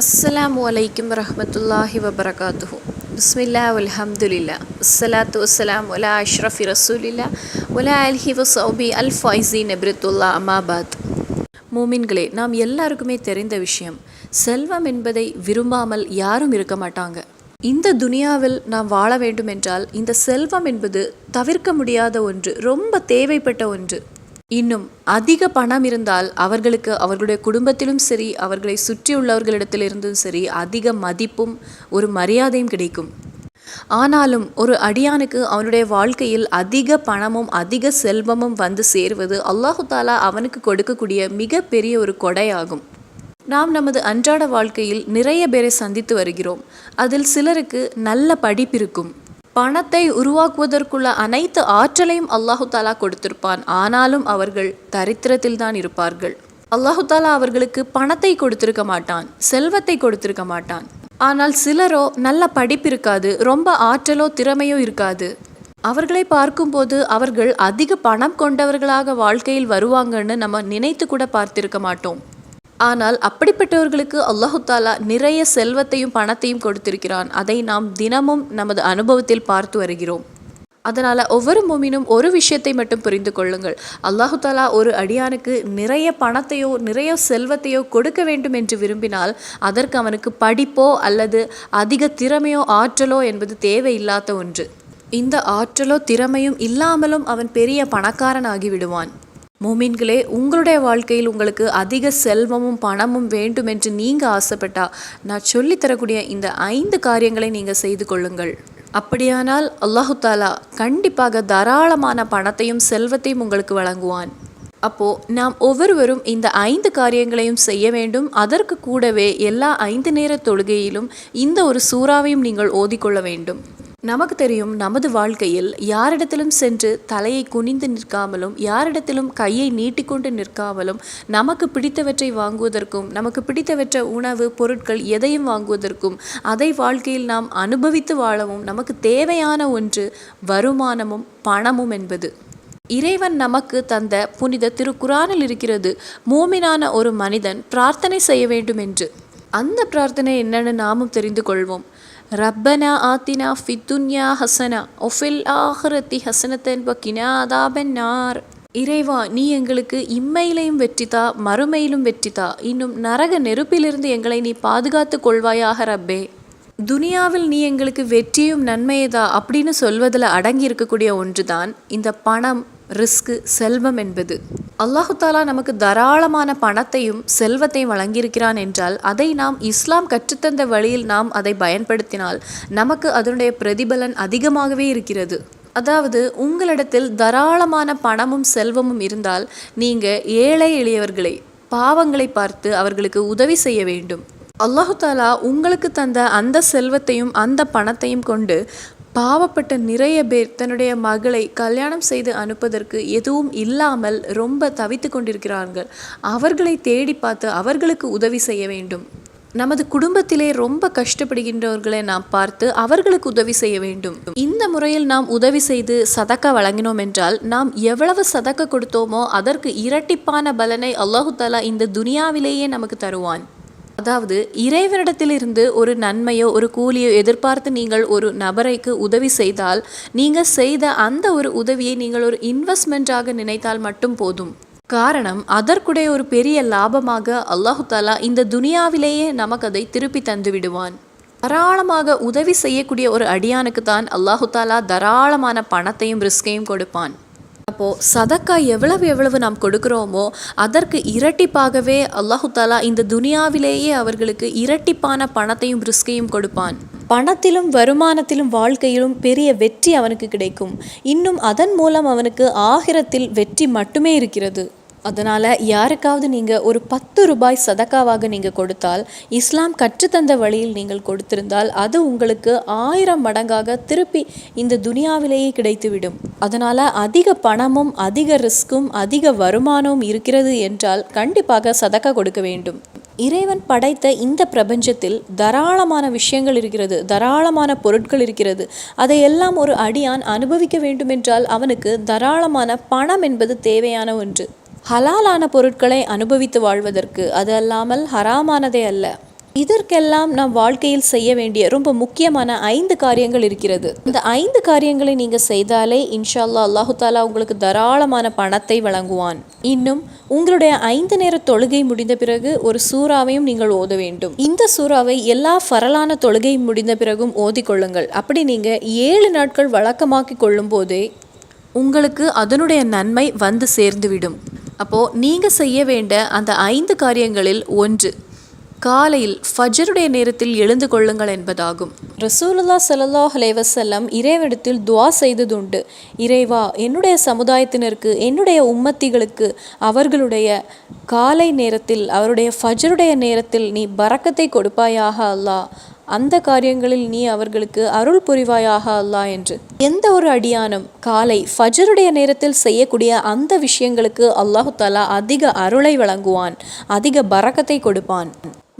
அஸ்லாம் வலைக்கம் வரமத்துல்லாஹி வபரகாத்துஹூ பிஸ்மில்லா அல்ஹம்துலில்லா அஸ்லாத்து வலாம் ஒலா அஷ்ரஃபி ரசூலில்லா ஒலா அல்ஹி வசௌபி அல் ஃபைசி நபிரத்துல்லா அமாபாத் மூமின்களே நாம் எல்லாருக்குமே தெரிந்த விஷயம் செல்வம் என்பதை விரும்பாமல் யாரும் இருக்க மாட்டாங்க. இந்த துனியாவில் நாம் வாழ வேண்டுமென்றால் இந்த செல்வம் என்பது தவிர்க்க முடியாத ஒன்று ரொம்ப தேவைப்பட்ட ஒன்று. இன்னும் அதிக பணம் இருந்தால் அவர்களுக்கு அவர்களுடைய குடும்பத்திலும் சரி அவர்களை சுற்றியுள்ளவர்களிடத்திலிருந்தும் சரி அதிக மதிப்பும் ஒரு மரியாதையும் கிடைக்கும். ஆனாலும் ஒரு அடியானுக்கு அவனுடைய வாழ்க்கையில் அதிக பணமும் அதிக செல்வமும் வந்து சேருவது அல்லாஹு தாலா அவனுக்கு கொடுக்கக்கூடிய மிகப்பெரிய ஒரு கொடையாகும். நாம் நமது அன்றாட வாழ்க்கையில் நிறைய பேரை சந்தித்து வருகிறோம். அதில் சிலருக்கு நல்ல படிப்பிருக்கும் பணத்தை உருவாக்குவதற்குள்ள அனைத்து ஆற்றலையும் அல்லாஹு தாலா கொடுத்திருப்பான். ஆனாலும் அவர்கள் தரித்திரத்தில் தான் இருப்பார்கள். அல்லாஹு தாலா அவர்களுக்கு பணத்தை கொடுத்திருக்க மாட்டான் செல்வத்தை கொடுத்திருக்க மாட்டான். ஆனால் சிலரோ நல்ல படிப்பு இருக்காது ரொம்ப ஆற்றலோ திறமையோ இருக்காது. அவர்களை பார்க்கும்போது அவர்கள் அதிக பணம் கொண்டவர்களாக வாழ்க்கையில் வருவாங்கன்னு நம்ம நினைத்து கூட பார்த்திருக்க மாட்டோம். ஆனால் அப்படிப்பட்டவர்களுக்கு அல்லாஹு தாலா நிறைய செல்வத்தையும் பணத்தையும் கொடுத்திருக்கிறான். அதை நாம் தினமும் நமது அனுபவத்தில் பார்த்து வருகிறோம். அதனால் ஒவ்வொரு மூமினும் ஒரு விஷயத்தை மட்டும் புரிந்து கொள்ளுங்கள். அல்லாஹு தாலா ஒரு அடியானுக்கு நிறைய பணத்தையோ நிறைய செல்வத்தையோ கொடுக்க வேண்டும் என்று விரும்பினால் அதற்கு அவனுக்கு படிப்போ அல்லது அதிக திறமையோ ஆற்றலோ என்பது தேவையில்லாத ஒன்று. இந்த ஆற்றலோ திறமையும் இல்லாமலும் அவன் பெரிய பணக்காரன் ஆகிவிடுவான் மோமீன்களே உங்களுடைய வாழ்க்கையில் உங்களுக்கு அதிக செல்வமும் பணமும் வேண்டும் என்று நீங்கள் ஆசைப்பட்டா நான் சொல்லித்தரக்கூடிய இந்த ஐந்து காரியங்களை நீங்கள் செய்து கொள்ளுங்கள். அப்படியானால் அல்லாஹு தாலா கண்டிப்பாக தாராளமான பணத்தையும் செல்வத்தையும் உங்களுக்கு வழங்குவான். அப்போ நாம் ஒவ்வொருவரும் இந்த ஐந்து காரியங்களையும் செய்ய வேண்டும். அதற்கு கூடவே எல்லா ஐந்து நேர தொழுகையிலும் இந்த ஒரு சூறாவையும் நீங்கள் ஓதிக்கொள்ள வேண்டும். நமக்கு தெரியும் நமது வாழ்க்கையில் யாரிடத்திலும் சென்று தலையை குனிந்து நிற்காமலும் யாரிடத்திலும் கையை நீட்டிக்கொண்டு நிற்காமலும் நமக்கு பிடித்தவற்றை வாங்குவதற்கும் நமக்கு பிடித்தவற்ற உணவு பொருட்கள் எதையும் வாங்குவதற்கும் அதை வாழ்க்கையில் நாம் அனுபவித்து வாழவும் நமக்கு தேவையான ஒன்று வருமானமும் பணமும் என்பது. இறைவன் நமக்கு தந்த புனித திருக்குறானில் இருக்கிறது மூமினான ஒரு மனிதன் பிரார்த்தனை செய்ய வேண்டும் என்று. அந்த பிரார்த்தனை என்னென்னு நாமும் தெரிந்து கொள்வோம். ரப்பனா ஆத்தினா ஃபித்துன்யா ஹசனா ஒஃபில் ஆஹரத்தி ஹசனத்தன் பக்கினா அதாபன் நார் இறைவா நீ எங்களுக்கு இம்மையிலையும் வெற்றிதா மறுமையிலும் வெற்றிதா இன்னும் நரக நெருப்பிலிருந்து எங்களை நீ பாதுகாத்து கொள்வாயாக ரப்பே. துனியாவில் நீ எங்களுக்கு வெற்றியும் நன்மையதா அப்படின்னு சொல்வதில் அடங்கி இருக்கக்கூடிய ஒன்றுதான். இந்த பணம் ரிஸ்க்கு செல்வம் என்பது. அல்லாஹு தாலா நமக்கு தாராளமான பணத்தையும் செல்வத்தையும் வழங்கியிருக்கிறான் என்றால் அதை நாம் இஸ்லாம் கற்றுத்தந்த வழியில் நாம் அதை பயன்படுத்தினால் நமக்கு அதனுடைய பிரதிபலன் அதிகமாகவே இருக்கிறது. அதாவது உங்களிடத்தில் தாராளமான பணமும் செல்வமும் இருந்தால் நீங்கள் ஏழை எளியவர்களை பாவங்களை பார்த்து அவர்களுக்கு உதவி செய்ய வேண்டும். அல்லாஹு தாலா உங்களுக்கு தந்த அந்த செல்வத்தையும் அந்த பணத்தையும் கொண்டு பாவப்பட்ட நிறைய பேர் தன்னுடைய மகளை கல்யாணம் செய்து அனுப்பதற்கு எதுவும் இல்லாமல் ரொம்ப தவித்து கொண்டிருக்கிறார்கள். அவர்களை தேடி பார்த்து அவர்களுக்கு உதவி செய்ய வேண்டும். நமது குடும்பத்திலே ரொம்ப கஷ்டப்படுகின்றவர்களை நாம் பார்த்து அவர்களுக்கு உதவி செய்ய வேண்டும். இந்த முறையில் நாம் உதவி செய்து சதக்கா வழங்கினோம் என்றால் நாம் எவ்வளவு சதக்க கொடுத்தோமோ அதற்கு இரட்டிப்பான பலனை அல்லாஹு தாலா இந்த துனியாவிலேயே நமக்கு தருவான். அதாவது இறைவனிடத்திலிருந்து ஒரு நன்மையோ ஒரு கூலியோ எதிர்பார்த்து நீங்கள் ஒரு நபரைக்கு உதவி செய்தால் நீங்கள் செய்த அந்த ஒரு உதவியை நீங்கள் ஒரு இன்வெஸ்ட்மெண்ட்டாக நினைத்தால் மட்டும் போதும். காரணம் அதற்குடைய ஒரு பெரிய லாபமாக அல்லாஹு தாலா இந்த துனியாவிலேயே நமக்கு அதை திருப்பி தந்து விடுவான். தாராளமாக உதவி செய்யக்கூடிய ஒரு அடியானுக்கு தான் அல்லாஹு தாலா தாராளமான பணத்தையும் ரிஸ்கையும் கொடுப்பான். அப்போது சதக்கா எவ்வளவு எவ்வளவு நாம் கொடுக்குறோமோ அதற்கு இரட்டிப்பாகவே அல்லாஹு தாலா இந்த துனியாவிலேயே அவர்களுக்கு இரட்டிப்பான பணத்தையும் ரிஸ்கையும் கொடுப்பான். பணத்திலும் வருமானத்திலும் வாழ்க்கையிலும் பெரிய வெற்றி அவனுக்கு கிடைக்கும். இன்னும் அதன் மூலம் அவனுக்கு ஆகிரத்தில் வெற்றி மட்டுமே இருக்கிறது. அதனால் யாருக்காவது நீங்கள் ஒரு பத்து ரூபாய் சதக்காவாக நீங்கள் கொடுத்தால் இஸ்லாம் கற்றுத்தந்த வழியில் நீங்கள் கொடுத்திருந்தால் அது உங்களுக்கு ஆயிரம் மடங்காக திருப்பி இந்த துனியாவிலேயே கிடைத்துவிடும். அதனால் அதிக பணமும் அதிக ரிஸ்க்கும் அதிக வருமானமும் இருக்கிறது என்றால் கண்டிப்பாக சதக்கா கொடுக்க வேண்டும். இறைவன் படைத்த இந்த பிரபஞ்சத்தில் தாராளமான விஷயங்கள் இருக்கிறது தாராளமான பொருட்கள் இருக்கிறது. அதையெல்லாம் ஒரு அடியான் அனுபவிக்க வேண்டுமென்றால் அவனுக்கு தாராளமான பணம் என்பது தேவையான ஒன்று. ஹலாலான பொருட்களை அனுபவித்து வாழ்வதற்கு அது அல்லாமல் ஹராமானதே அல்ல. இதற்கெல்லாம் நாம் வாழ்க்கையில் செய்ய வேண்டிய ரொம்ப முக்கியமான ஐந்து காரியங்கள் இருக்கிறது. இந்த ஐந்து காரியங்களை நீங்கள் செய்தாலே இன்ஷா அல்லாஹு தாலா உங்களுக்கு தாராளமான பணத்தை வழங்குவான். இன்னும் உங்களுடைய ஐந்து நேர தொழுகை முடிந்த பிறகு ஒரு சூறாவையும் நீங்கள் ஓத வேண்டும். இந்த சூறாவை எல்லா ஃபரலான தொழுகை முடிந்த பிறகும் ஓதிக்கொள்ளுங்கள் அப்படி நீங்கள் ஏழு நாட்கள் வழக்கமாக்கி கொள்ளும் போதே உங்களுக்கு அதனுடைய நன்மை வந்து சேர்ந்துவிடும். அப்போது நீங்கள் செய்ய வேண்ட அந்த ஐந்து காரியங்களில் ஒன்று காலையில் ஃபஜருடைய நேரத்தில் எழுந்து கொள்ளுங்கள் என்பதாகும். ரசூலுல்லா சல்லாஹ் அலைவசல்லம் இறைவனிடத்தில் துவா செய்ததுண்டு. இறைவா என்னுடைய சமுதாயத்தினருக்கு என்னுடைய உம்மத்திகளுக்கு அவர்களுடைய காலை நேரத்தில் அவருடைய ஃபஜருடைய நேரத்தில் நீ பறக்கத்தை கொடுப்பாயாக அல்லாஹ். அந்த காரியங்களில் நீ அவர்களுக்கு அருள் புரிவாயாக அல்லா என்று. எந்த ஒரு அடியானும் காலை ஃபஜருடைய நேரத்தில் செய்யக்கூடிய அந்த விஷயங்களுக்கு அல்லாஹு தாலா அதிக அருளை வழங்குவான் அதிக பரக்கத்தை கொடுப்பான்.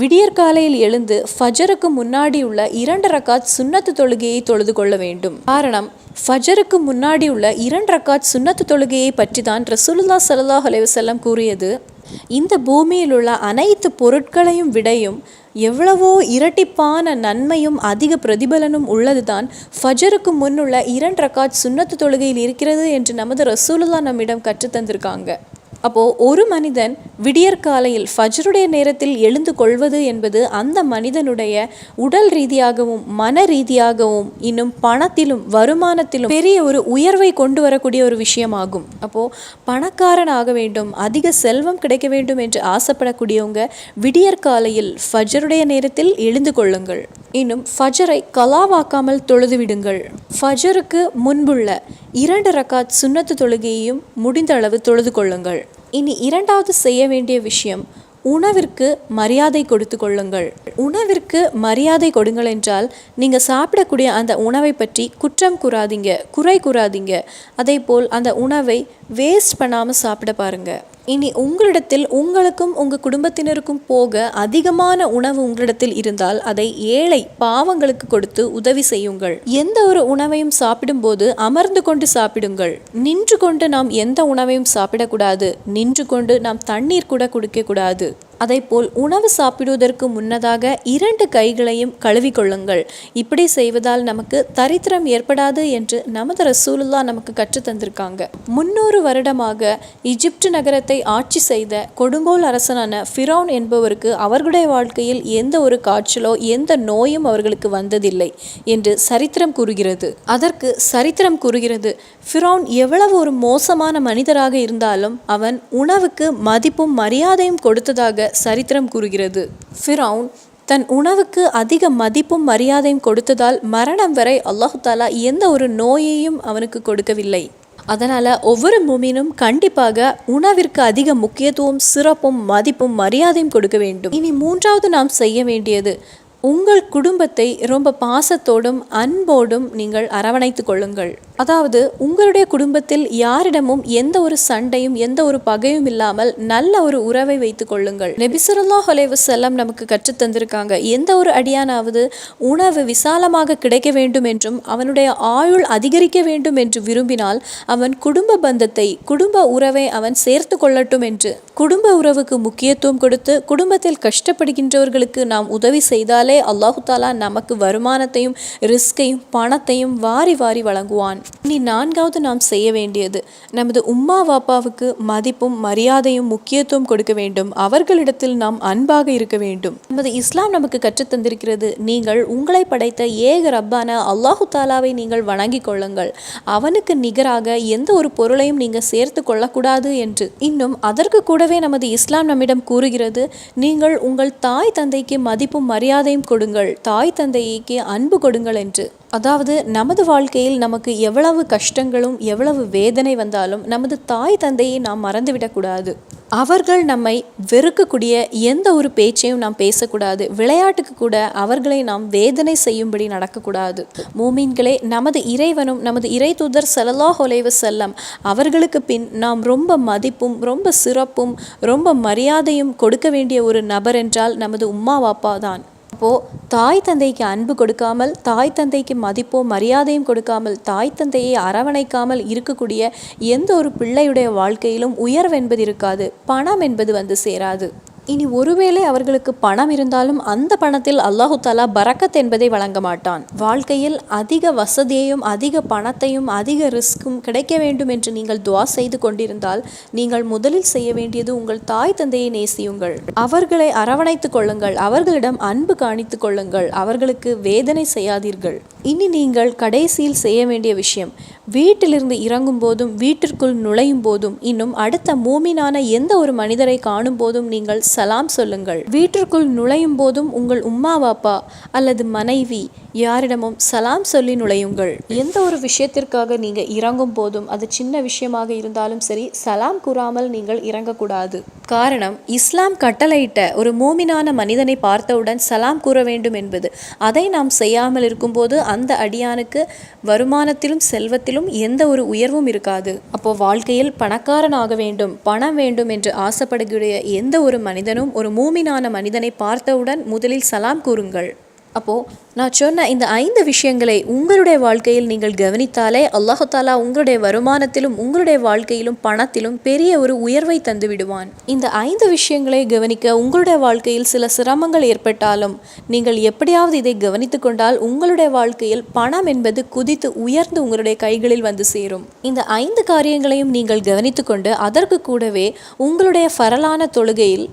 விடியற்காலையில் எழுந்து ஃபஜருக்கு முன்னாடி உள்ள இரண்டு ரக்காத் சுன்னத்து தொழுகையை தொழுது கொள்ள வேண்டும். காரணம் ஃபஜருக்கு முன்னாடி உள்ள இரண்டு ரக்காத் சுன்னத்து தொழுகையை பற்றி தான் ரசூலுல்லா சல்லாஹ் அலைவசல்லம் கூறியது. இந்த பூமியில் உள்ள அனைத்து பொருட்களையும் விடையும் எவ்வளவோ இரட்டிப்பான நன்மையும் அதிக பிரதிபலனும் உள்ளதுதான். ஃபஜருக்கு முன்னுள்ள இரண்டு ரக்காத் சுண்ணத்து தொழுகையில் இருக்கிறது என்று நமது ரசூலுல்லா நம்மிடம் கற்றுத்தந்திருக்காங்க அப்போது ஒரு மனிதன் விடியற்காலையில் ஃபஜ்ருடைய நேரத்தில் எழுந்து கொள்வது என்பது அந்த மனிதனுடைய உடல் ரீதியாகவும் மன ரீதியாகவும் இன்னும் பணத்திலும் வருமானத்திலும் பெரிய ஒரு உயர்வை கொண்டு வரக்கூடிய ஒரு விஷயமாகும். அப்போது பணக்காரன் ஆக வேண்டும் அதிக செல்வம் கிடைக்க வேண்டும் என்று ஆசைப்படக்கூடியவங்க விடியற்காலையில் ஃபஜ்ருடைய நேரத்தில் எழுந்து கொள்ளுங்கள். இன்னும் ஃபஜரை கலாவாக்காமல் தொழுதுவிடுங்கள். ஃபஜருக்கு முன்புள்ள இரண்டு ரக்காத் சுண்ணத்து தொழுகையையும் முடிந்த அளவு தொழுது கொள்ளுங்கள். இனி இரண்டாவது செய்ய வேண்டிய விஷயம் உணவிற்கு மரியாதை கொடுத்து கொள்ளுங்கள். உணவிற்கு மரியாதை கொடுங்கள் என்றால் நீங்கள் சாப்பிடக்கூடிய அந்த உணவை பற்றி குற்றம் கூறாதீங்க குறை கூறாதீங்க. அதே போல் அந்த உணவை வேஸ்ட் பண்ணாமல் சாப்பிட பாருங்கள் இனி உங்களிடத்தில் உங்களுக்கும் உங்கள் குடும்பத்தினருக்கும் போக அதிகமான உணவு உங்களிடத்தில் இருந்தால் அதை ஏழை பாவங்களுக்கு கொடுத்து உதவி செய்யுங்கள். எந்த ஒரு உணவையும் சாப்பிடும்போது அமர்ந்து கொண்டு சாப்பிடுங்கள். நின்று கொண்டு நாம் எந்த உணவையும் சாப்பிடக்கூடாது. நின்று கொண்டு நாம் தண்ணீர் கூட குடிக்கக்கூடாது. அதைப்போல் உணவு சாப்பிடுவதற்கு முன்னதாக இரண்டு கைகளையும் கழுவிக்கொள்ளுங்கள் இப்படி செய்வதால் நமக்கு தரித்திரம் ஏற்படாது என்று நமது ரசூலுல்லா நமக்கு கற்றுத்தந்திருக்காங்க முன்னூறு வருடமாக இஜிப்ட் நகரத்தை ஆட்சி செய்த கொடுங்கோல் அரசனான ஃபிரௌன் என்பவருக்கு அவர்களுடைய வாழ்க்கையில் எந்த ஒரு காய்ச்சலோ எந்த நோயும் அவர்களுக்கு வந்ததில்லை என்று சரித்திரம் கூறுகிறது. அதற்கு சரித்திரம் கூறுகிறது ஃபிரௌன் எவ்வளவு ஒரு மோசமான மனிதராக இருந்தாலும் அவன் உணவுக்கு மதிப்பும் மரியாதையும் கொடுத்ததாக சரித்திரம் கூறுகிறது. ஃபிரௌன் தன் உணவுக்கு அதிக மதிப்பும் மரியாதையும் கொடுத்ததால் மரணம் வரை அல்லாஹு தாலா எந்த ஒரு நோயையும் அவனுக்கு கொடுக்கவில்லை. அதனால் ஒவ்வொரு மூமினும் கண்டிப்பாக உணவிற்கு அதிக முக்கியத்துவம் சிறப்பும் மதிப்பும் மரியாதையும் கொடுக்க வேண்டும். இனி மூன்றாவது நாம் செய்ய வேண்டியது உங்கள் குடும்பத்தை ரொம்ப பாசத்தோடும் அன்போடும் நீங்கள் அரவணைத்து கொள்ளுங்கள். அதாவது உங்களுடைய குடும்பத்தில் யாரிடமும் எந்த ஒரு சண்டையும் எந்த ஒரு பகையும் இல்லாமல் நல்ல ஒரு உறவை வைத்துக் கொள்ளுங்கள். நெபிசுல்லாஹ் செல்லம் நமக்கு கற்றுத் தந்திருக்காங்க. எந்த ஒரு அடியானாவது உணவு விசாலமாக கிடைக்க வேண்டும் என்றும் அவனுடைய ஆயுள் அதிகரிக்க வேண்டும் என்று விரும்பினால் அவன் குடும்ப பந்தத்தை குடும்ப உறவை அவன் சேர்த்து கொள்ளட்டும் என்று குடும்ப உறவுக்கு முக்கியத்துவம் கொடுத்து குடும்பத்தில் கஷ்டப்படுகின்றவர்களுக்கு நாம் உதவி செய்தாலே அல்லாஹு தாலா நமக்கு வருமானத்தையும் ரிஸ்கையும் பணத்தையும் வாரி வாரி வழங்குவான். இனி நான்காவது நாம் செய்ய வேண்டியது நமது உம்மா வாப்பாவுக்கு மதிப்பும் மரியாதையும் முக்கியத்துவம் கொடுக்க வேண்டும். அவர்களிடத்தில் நாம் அன்பாக இருக்க வேண்டும். நமது இஸ்லாம் நமக்கு கற்றுத் தந்திருக்கிறது. நீங்கள் உங்களை படைத்த ஏக ரப்பான அல்லாஹு தாலாவை நீங்கள் வணங்கிக் கொள்ளுங்கள். அவனுக்கு நிகராக எந்த ஒரு பொருளையும் நீங்கள் சேர்த்து கொள்ளக்கூடாது என்று. இன்னும் அதற்கு கூடவே நமது இஸ்லாம் நம்மிடம் கூறுகிறது நீங்கள் உங்கள் தாய் தந்தைக்கு மதிப்பும் மரியாதையும் கொடுங்கள். தாய் தந்தைக்கு அன்பு கொடுங்கள் என்று. அதாவது நமது வாழ்க்கையில் நமக்கு எவ்வளவு கஷ்டங்களும் எவ்வளவு வேதனை வந்தாலும் நமது தாய் தந்தையை நாம் மறந்துவிடக்கூடாது அவர்கள் நம்மை வெறுக்கக்கூடிய எந்த ஒரு பேச்சையும் நாம் பேசக்கூடாது. விளையாட்டுக்கு கூட அவர்களை நாம் வேதனை செய்யும்படி நடக்கக்கூடாது மூமீன்களே நமது இறைவனும் நமது இறை தூதர் செலலா ஒலைவு செல்லம் அவர்களுக்கு பின் நாம் ரொம்ப மதிப்பும் ரொம்ப சிறப்பும் ரொம்ப மரியாதையும் கொடுக்க வேண்டிய ஒரு நபர் என்றால் நமது உம்மா வாப்பா தான். அப்போது தாய் தந்தைக்கு அன்பு கொடுக்காமல் தாய் தந்தைக்கு மதிப்போ மரியாதையும் கொடுக்காமல் தாய் தந்தையை அரவணைக்காமல் இருக்கக்கூடிய எந்த ஒரு பிள்ளையுடைய வாழ்க்கையிலும் உயர்வு என்பது இருக்காது பணம் என்பது வந்து சேராது. இனி ஒருவேளை அவர்களுக்கு பணம் இருந்தாலும் அந்த பணத்தில் அல்லாஹு தாலா பரக்கத் என்பதை வழங்க மாட்டான். வாழ்க்கையில் அதிக வசதியையும் அதிக பணத்தையும் அதிக ரிஸ்க்கும் கிடைக்க வேண்டும் என்று நீங்கள் துவா செய்து கொண்டிருந்தால் நீங்கள் முதலில் செய்ய வேண்டியது உங்கள் தாய் தந்தையை நேசியுங்கள். அவர்களை அரவணைத்துக் கொள்ளுங்கள். அவர்களிடம் அன்பு காணித்துக் கொள்ளுங்கள். அவர்களுக்கு வேதனை செய்யாதீர்கள். இனி நீங்கள் கடைசியில் செய்ய வேண்டிய விஷயம் வீட்டிலிருந்து இறங்கும் போதும் வீட்டிற்குள் நுழையும் போதும் இன்னும் அடுத்த மூமினான எந்த ஒரு மனிதரை காணும் போதும் நீங்கள் சலாம் சொல்லுங்கள். வீட்டிற்குள் நுழையும் போதும் உங்கள் உம்மா பாப்பா அல்லது மனைவி யாரிடமும் சலாம் சொல்லி நுழையுங்கள். எந்த ஒரு விஷயத்திற்காக நீங்கள் இறங்கும் போதும் அது சின்ன விஷயமாக இருந்தாலும் சரி சலாம் கூறாமல் நீங்கள் இறங்கக்கூடாது. காரணம் இஸ்லாம் கட்டளையிட்ட ஒரு மூமினான மனிதனை பார்த்தவுடன் சலாம் கூற வேண்டும் என்பது. அதை நாம் செய்யாமல் இருக்கும்போது அந்த அடியானுக்கு வருமானத்திலும் செல்வத்திலும் எந்த ஒரு உயர்வும் இருக்காது. அப்போ வாழ்க்கையில் பணக்காரன் ஆக வேண்டும் பணம் வேண்டும் என்று ஆசைப்படுகிற எந்த ஒரு மனிதனும் ஒரு மூமினான மனிதனை பார்த்தவுடன் முதலில் சலாம் கூறுங்கள். அப்போது நான் சொன்ன இந்த ஐந்து விஷயங்களை உங்களுடைய வாழ்க்கையில் நீங்கள் கவனித்தாலே அல்லாஹாலா உங்களுடைய வருமானத்திலும் உங்களுடைய வாழ்க்கையிலும் பணத்திலும் பெரிய ஒரு உயர்வை தந்து விடுவான். இந்த ஐந்து விஷயங்களை கவனிக்க உங்களுடைய வாழ்க்கையில் சில சிரமங்கள் ஏற்பட்டாலும் நீங்கள் எப்படியாவது இதை கவனித்து கொண்டால் உங்களுடைய வாழ்க்கையில் பணம் என்பது குதித்து உயர்ந்து உங்களுடைய கைகளில் வந்து சேரும். இந்த ஐந்து காரியங்களையும் நீங்கள் கவனித்து கொண்டு அதற்கு கூடவே உங்களுடைய ஃபரலான தொழுகையில்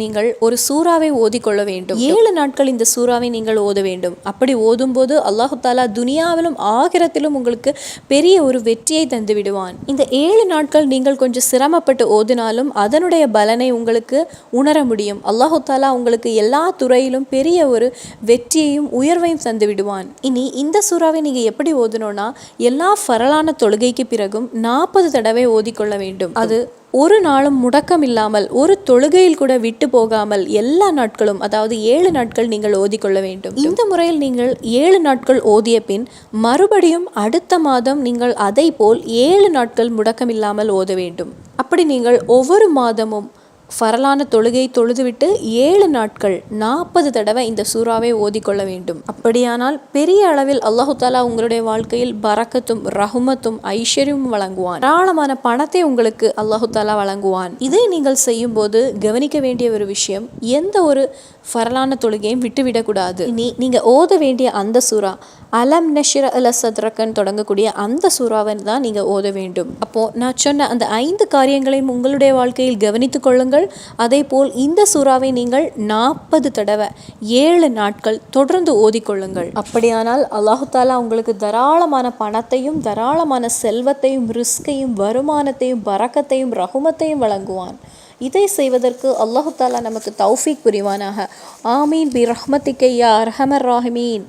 நீங்கள் ஒரு சூறாவை ஓதிக்கொள்ள வேண்டும். ஏழு நாட்கள் இந்த சூறாவை நீங்கள் ஓத வேண்டும். அப்படி ஓதும்போது அல்லாஹு தாலா துனியாவிலும் ஆகிரத்திலும் உங்களுக்கு பெரிய ஒரு வெற்றியை தந்து விடுவான். இந்த ஏழு நாட்கள் நீங்கள் கொஞ்சம் சிரமப்பட்டு ஓதினாலும் அதனுடைய பலனை உங்களுக்கு உணர முடியும். அல்லாஹு தாலா உங்களுக்கு எல்லா துறையிலும் பெரிய ஒரு வெற்றியையும் உயர்வையும் தந்து விடுவான். இனி இந்த சூறாவை நீங்கள் எப்படி ஓதணும்னா எல்லா ஃபரலான தொழுகைக்கு பிறகும் நாற்பது தடவை ஓதிக்கொள்ள வேண்டும். அது ஒரு நாளும் முடக்கம் இல்லாமல் ஒரு தொழுகையில் கூட விட்டு போகாமல் எல்லா நாட்களும் அதாவது ஏழு நாட்கள் நீங்கள் ஓதிக்கொள்ள வேண்டும். இந்த முறையில் நீங்கள் ஏழு நாட்கள் ஓதிய பின் மறுபடியும் அடுத்த மாதம் நீங்கள் அதை போல் ஏழு நாட்கள் முடக்கம் இல்லாமல் ஓத வேண்டும். அப்படி நீங்கள் ஒவ்வொரு மாதமும் ஃபரலான தொழுகை தொழுதுவிட்டு ஏழு நாட்கள் நாற்பது தடவை இந்த சூறாவை ஓதிக்கொள்ள வேண்டும். அப்படியானால் பெரிய அளவில் அல்லாஹு தாலா உங்களுடைய வாழ்க்கையில் பறக்கத்தும் ரஹுமத்தும் ஐஸ்வர்யமும் வழங்குவான். தாராளமான பணத்தை உங்களுக்கு அல்லாஹு தாலா வழங்குவான். இதை நீங்கள் செய்யும் போது கவனிக்க வேண்டிய ஒரு விஷயம் எந்த ஒரு ஃபரலான தொழுகையும் விட்டுவிடக்கூடாது. இனி நீங்கள் ஓத வேண்டிய அந்த சூறா அலம் நஷிர அல சத்ரக்கன் தொடங்கக்கூடிய அந்த சூறாவை தான் நீங்கள் ஓத வேண்டும். அப்போது நான் சொன்ன அந்த ஐந்து காரியங்களையும் உங்களுடைய வாழ்க்கையில் கவனித்துக் கொள்ளுங்கள். அதே போல் இந்த சூறாவை நீங்கள் நாற்பது தடவை ஏழு நாட்கள் தொடர்ந்து ஓதிக்கொள்ளுங்கள். அப்படியானால் அல்லாஹு தாலா உங்களுக்கு தாராளமான பணத்தையும் தாராளமான செல்வத்தையும் ரிஸ்கையும் வருமானத்தையும் பறக்கத்தையும் ரகுமத்தையும் வழங்குவான். இதை செய்வதற்கு அல்லாஹு தாலா நமக்கு தௌஃபீக் புரிவானாக. ஆமீன். பி ரஹ்மத்திக்கையா அரஹமர் ராஹிமீன்.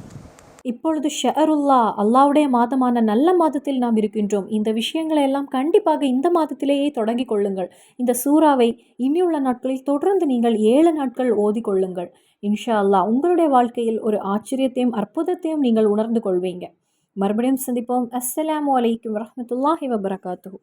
இப்பொழுது ஷஹருல்லா அல்லாவுடைய மாதமான நல்ல மாதத்தில் நாம் இருக்கின்றோம். இந்த விஷயங்களை எல்லாம் கண்டிப்பாக இந்த மாதத்திலேயே தொடங்கிக் கொள்ளுங்கள். இந்த சூறாவை இனியுள்ள நாட்களில் தொடர்ந்து நீங்கள் ஏழு நாட்கள் ஓதி கொள்ளுங்கள். இன்ஷா அல்லாஹ் உங்களுடைய வாழ்க்கையில் ஒரு ஆச்சரியத்தையும் அற்புதத்தையும் நீங்கள் உணர்ந்து கொள்வீங்க. மறுபடியும் சந்திப்போம். அஸ்ஸலாம் வலைக்கம் வரமத்துல்லாஹி வபரகாத்து